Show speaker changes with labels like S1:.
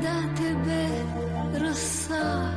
S1: рада тебе роса,